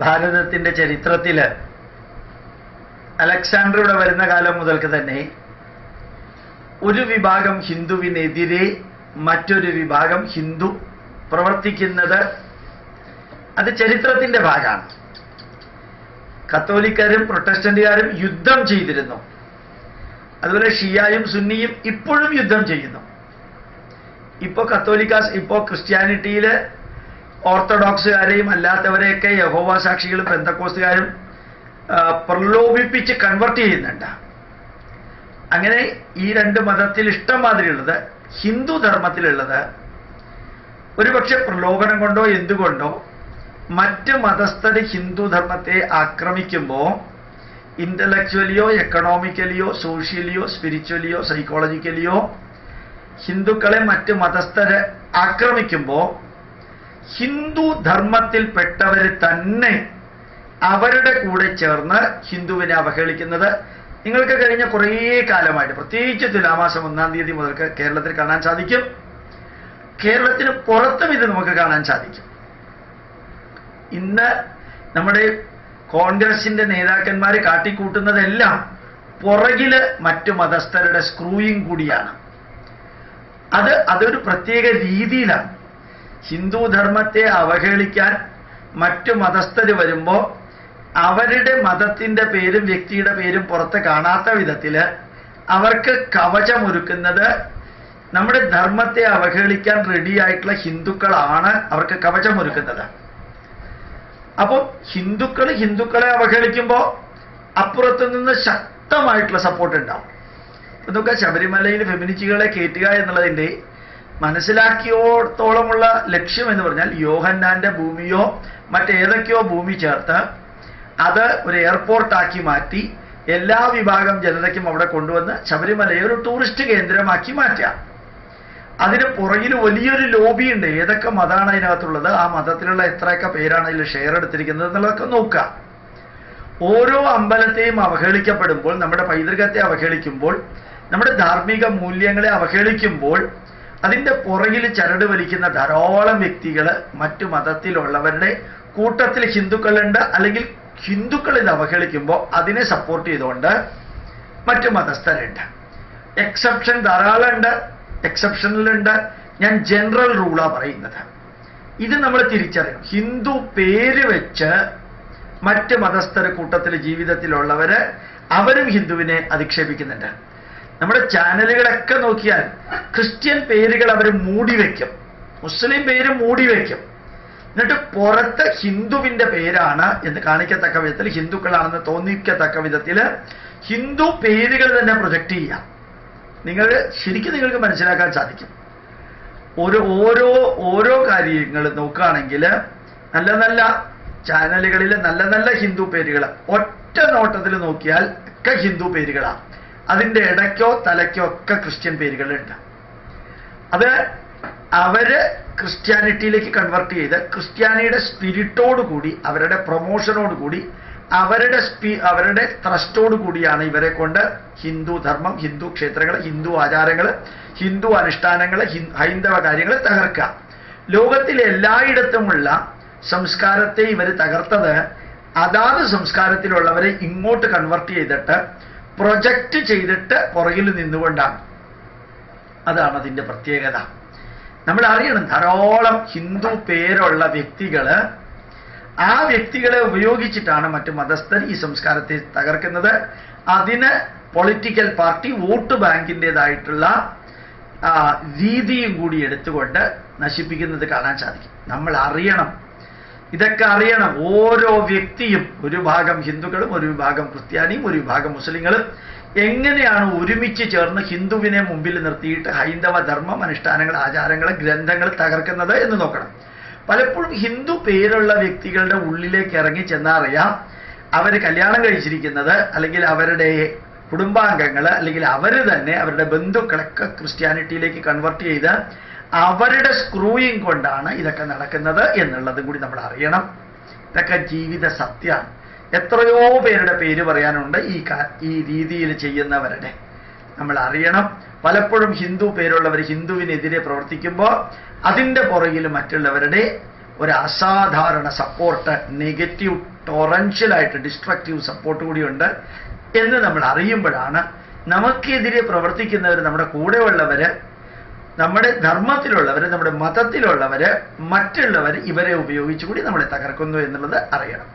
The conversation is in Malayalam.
ഭാരതത്തിന്റെ ചരിത്രത്തിൽ അലക്സാണ്ടർ വരുന്ന കാലം മുതൽക്ക് തന്നെ ഒരു വിഭാഗം ഹിന്ദുവിനെതിരെ മറ്റൊരു വിഭാഗം ഹിന്ദു പ്രവർത്തിക്കുന്നത് അത് ചരിത്രത്തിന്റെ ഭാഗമാണ്. കത്തോലിക്കാരും പ്രൊട്ടസ്റ്റന്റുകാരും യുദ്ധം ചെയ്തിരുന്നു. അതുപോലെ ഷിയായും സുന്നിയും ഇപ്പോഴും യുദ്ധം ചെയ്യുന്നു. ഇപ്പോ കത്തോലിക്കാസ് ഇപ്പോ ക്രിസ്ത്യാനിറ്റിയിൽ ഓർത്തഡോക്സുകാരെയും അല്ലാത്തവരെയൊക്കെ യഹോവ സാക്ഷികളും ബന്ധക്കോസുകാരും പ്രലോഭിപ്പിച്ച് കൺവെർട്ട് ചെയ്യുന്നുണ്ട്. അങ്ങനെ ഈ രണ്ട് മതത്തിൽ ഇഷ്ടം മാതിരിയുള്ളത് ഹിന്ദു ധർമ്മത്തിലുള്ളത് ഒരുപക്ഷെ പ്രലോഭനം കൊണ്ടോ എന്തുകൊണ്ടോ മറ്റ് മതസ്ഥര് ഹിന്ദു ധർമ്മത്തെ ആക്രമിക്കുമ്പോൾ ഇന്റലക്ച്വലിയോ എക്കണോമിക്കലിയോ സോഷ്യലിയോ സ്പിരിച്വലിയോ സൈക്കോളജിക്കലിയോ ഹിന്ദുക്കളെ മറ്റ് മതസ്ഥര് ആക്രമിക്കുമ്പോൾ ഹിന്ദു ധർമ്മത്തിൽപ്പെട്ടവര് തന്നെ അവരുടെ കൂടെ ചേർന്ന് ഹിന്ദുവിനെ അവഹേളിക്കുന്നത് നിങ്ങൾക്ക് കഴിഞ്ഞ കുറേ കാലമായിട്ട് പ്രത്യേകിച്ച് തുലാമാസം ഒന്നാം തീയതി മുതൽക്ക് കേരളത്തിൽ കാണാൻ സാധിക്കും. കേരളത്തിന് പുറത്തും ഇത് നമുക്ക് കാണാൻ സാധിക്കും. ഇന്ന് നമ്മുടെ കോൺഗ്രസിന്റെ നേതാക്കന്മാർ കാട്ടിക്കൂട്ടുന്നതെല്ലാം പുറകിൽ മറ്റു മതസ്ഥരുടെ സ്ക്രൂയിങ് കൂടിയാണ്. അത് അതൊരു പ്രത്യേക രീതിയിലാണ്. ഹിന്ദു ധർമ്മത്തെ അവഹേളിക്കാൻ മറ്റു മതസ്ഥര് വരുമ്പോൾ അവരുടെ മതത്തിന്റെ പേരും വ്യക്തിയുടെ പേരും പുറത്ത് കാണാത്ത വിധത്തിൽ അവർക്ക് കവചമൊരുക്കുന്നത് നമ്മുടെ ധർമ്മത്തെ അവഹേളിക്കാൻ റെഡിയായിട്ടുള്ള ഹിന്ദുക്കളാണ് അവർക്ക് കവചമൊരുക്കുന്നത്. അപ്പോൾ ഹിന്ദുക്കൾ ഹിന്ദുക്കളെ അവഹേളിക്കുമ്പോൾ അപ്പുറത്തു നിന്ന് ശക്തമായിട്ടുള്ള സപ്പോർട്ട് ഉണ്ടാവും. ഇതൊക്കെ ശബരിമലയിൽ ഫെമിനിസ്റ്റുകളെ കയറ്റുക എന്നുള്ളതിന്റെ മനസ്സിലാക്കിയോടത്തോളമുള്ള ലക്ഷ്യം എന്ന് പറഞ്ഞാൽ യോഹന്നാന്റെ ഭൂമിയോ മറ്റേതൊക്കെയോ ഭൂമി ചേർത്ത് അത് ഒരു എയർപോർട്ടാക്കി മാറ്റി എല്ലാ വിഭാഗം ജനതയ്ക്കും അവിടെ കൊണ്ടുവന്ന് ശബരിമലയെ ഒരു ടൂറിസ്റ്റ് കേന്ദ്രമാക്കി മാറ്റാം അതിന് പുറകിൽ വലിയൊരു ലോബി ഉണ്ട്. ഏതൊക്കെ മതമാണ് അതിനകത്തുള്ളത്? ആ മതത്തിലുള്ള എത്രയൊക്കെ പേരാണ് അതിൽ ഷെയർ എടുത്തിരിക്കുന്നത് എന്നുള്ളതൊക്കെ നോക്കുക. ഓരോ അമ്പലത്തെയും അവഹേളിക്കപ്പെടുമ്പോൾ നമ്മുടെ പൈതൃകത്തെ അവഹേളിക്കുമ്പോൾ നമ്മുടെ ധാർമ്മിക മൂല്യങ്ങളെ അവഹേളിക്കുമ്പോൾ അതിന്റെ പുറകിൽ ചരട് വലിക്കുന്ന ധാരാളം വ്യക്തികൾ മറ്റു മതത്തിലുള്ളവരുടെ കൂട്ടത്തിൽ ഹിന്ദുക്കളുണ്ട് അല്ലെങ്കിൽ ഹിന്ദുക്കൾ ഇത് അവഹേളിക്കുമ്പോൾ അതിനെ സപ്പോർട്ട് ചെയ്തുകൊണ്ട് മറ്റു മതസ്ഥരുണ്ട്. എക്സെപ്ഷൻ ധാരാളം ഉണ്ട് എക്സെപ്ഷനിലുണ്ട് ഞാൻ ജനറൽ റൂളാ പറയുന്നത്. ഇത് നമ്മൾ തിരിച്ചറിയണം. ഹിന്ദു പേര് വെച്ച് മറ്റ് മതസ്ഥര കൂട്ടത്തിൽ ജീവിതത്തിലുള്ളവര് അവരും ഹിന്ദുവിനെ അധിക്ഷേപിക്കുന്നുണ്ട്. നമ്മുടെ ചാനലുകളൊക്കെ നോക്കിയാൽ ക്രിസ്ത്യൻ പേരുകൾ അവർ മൂടി വയ്ക്കും. മുസ്ലിം പേര് മൂടി വയ്ക്കും. എന്നിട്ട് പുറത്ത് ഹിന്ദുവിന്റെ പേരാണ് എന്ന് കാണിക്കത്തക്ക വിധത്തിൽ ഹിന്ദുക്കളാണെന്ന് തോന്നിക്കത്തക്ക വിധത്തിൽ ഹിന്ദു പേരുകൾ തന്നെ പ്രൊജക്റ്റ് ചെയ്യാം നിങ്ങൾ ശരിക്കും നിങ്ങൾക്ക് മനസ്സിലാക്കാൻ സാധിക്കും. ഓരോ ഓരോ ഓരോ കാര്യങ്ങൾ നോക്കുകയാണെങ്കിൽ നല്ല നല്ല ചാനലുകളിൽ നല്ല നല്ല ഹിന്ദു പേരുകൾ ഒറ്റ നോട്ടത്തിൽ നോക്കിയാൽ ഒക്കെ ഹിന്ദു പേരുകളാണ്. അതിന്റെ ഇടയ്ക്കോ തലയ്ക്കോ ഒക്കെ ക്രിസ്ത്യൻ പേരുകളുണ്ട്. അത് അവർ ക്രിസ്ത്യാനിറ്റിയിലേക്ക് കൺവെർട്ട് ചെയ്ത് ക്രിസ്ത്യാനിയുടെ സ്പിരിറ്റോട് കൂടി അവരുടെ പ്രൊമോഷനോട് കൂടി അവരുടെ സ്പി അവരുടെ ത്രസ്റ്റോട് കൂടിയാണ് ഇവരെ കൊണ്ട് ഹിന്ദു ധർമ്മം ഹിന്ദു ക്ഷേത്രങ്ങൾ ഹിന്ദു ആചാരങ്ങൾ ഹിന്ദു അനുഷ്ഠാനങ്ങൾ ഹൈന്ദവ കാര്യങ്ങൾ തകർക്കുക. ലോകത്തിലെ എല്ലായിടത്തുമുള്ള സംസ്കാരത്തെ ഇവർ തകർത്തത് അതാത് സംസ്കാരത്തിലുള്ളവരെ ഇങ്ങോട്ട് കൺവെർട്ട് ചെയ്തിട്ട് പ്രൊജക്റ്റ് ചെയ്തിട്ട് പുറകിൽ നിന്നുകൊണ്ടാണ്. അതാണ് അതിന്റെ പ്രത്യേകത. നമ്മൾ അറിയണം ധാരാളം ഹിന്ദു പേരുള്ള വ്യക്തികൾ ആ വ്യക്തികളെ ഉപയോഗിച്ചിട്ടാണ് മറ്റു മതസ്ഥർ ഈ സംസ്കാരത്തെ തകർക്കുന്നത്. അതിന് പൊളിറ്റിക്കൽ പാർട്ടി വോട്ട് ബാങ്കിന്റെതായിട്ടുള്ള രീതിയും കൂടി എടുത്തുകൊണ്ട് നശിപ്പിക്കുന്നത് കാണാൻ സാധിക്കും. നമ്മൾ അറിയണം ഇതൊക്കെ അറിയണം. ഓരോ വ്യക്തിയും ഒരു ഭാഗം ഹിന്ദുക്കളും ഒരു വിഭാഗം ക്രിസ്ത്യാനിയും ഒരു വിഭാഗം മുസ്ലിങ്ങളും എങ്ങനെയാണ് ഒരുമിച്ച് ചേർന്ന് ഹിന്ദുവിനെ മുമ്പിൽ നിർത്തിയിട്ട് ഹൈന്ദവ ധർമ്മം അനുഷ്ഠാനങ്ങൾ ആചാരങ്ങൾ ഗ്രന്ഥങ്ങൾ തകർക്കുന്നത് എന്ന് നോക്കണം. പലപ്പോഴും ഹിന്ദു പേരുള്ള വ്യക്തികളുടെ ഉള്ളിലേക്ക് ഇറങ്ങി ചെന്നറിയാം അവർ കല്യാണം കഴിച്ചിരിക്കുന്നത് അല്ലെങ്കിൽ അവരുടെ കുടുംബാംഗങ്ങൾ അല്ലെങ്കിൽ അവർ തന്നെ അവരുടെ ബന്ധുക്കളൊക്കെ ക്രിസ്ത്യാനിറ്റിയിലേക്ക് കൺവെർട്ട് ചെയ്ത് അവരുടെ സ്ക്രൂയിങ് കൊണ്ടാണ് ഇതൊക്കെ നടക്കുന്നത് എന്നുള്ളതും കൂടി നമ്മൾ അറിയണം. ഇതൊക്കെ ജീവിത സത്യമാണ് എത്രയോ പേരുടെ പേര് പറയാനുണ്ട് ഈ ഈ രീതിയിൽ ചെയ്യുന്നവരുടെ. നമ്മൾ അറിയണം. പലപ്പോഴും ഹിന്ദു പേരുള്ളവർ ഹിന്ദുവിനെതിരെ പ്രവർത്തിക്കുമ്പോൾ അതിന്റെ പുറകിൽ മറ്റുള്ളവരുടെ ഒരു അസാധാരണ സപ്പോർട്ട് നെഗറ്റീവ് ടൊറൻഷ്യലായിട്ട് ഡിസ്ട്രക്റ്റീവ് സപ്പോർട്ട് കൂടിയുണ്ട്. എന്ന് നമ്മൾ അറിയുമ്പോഴാണ് നമുക്കെതിരെ പ്രവർത്തിക്കുന്നവർ നമ്മുടെ കൂടെയുള്ളവര് നമ്മുടെ ധർമ്മത്തിലുള്ളവർ നമ്മുടെ മതത്തിലുള്ളവർ മറ്റുള്ളവർ ഇവരെ ഉപയോഗിച്ചുകൂടി നമ്മളെ തകർക്കുന്നു എന്നുള്ളത് അറിയണം.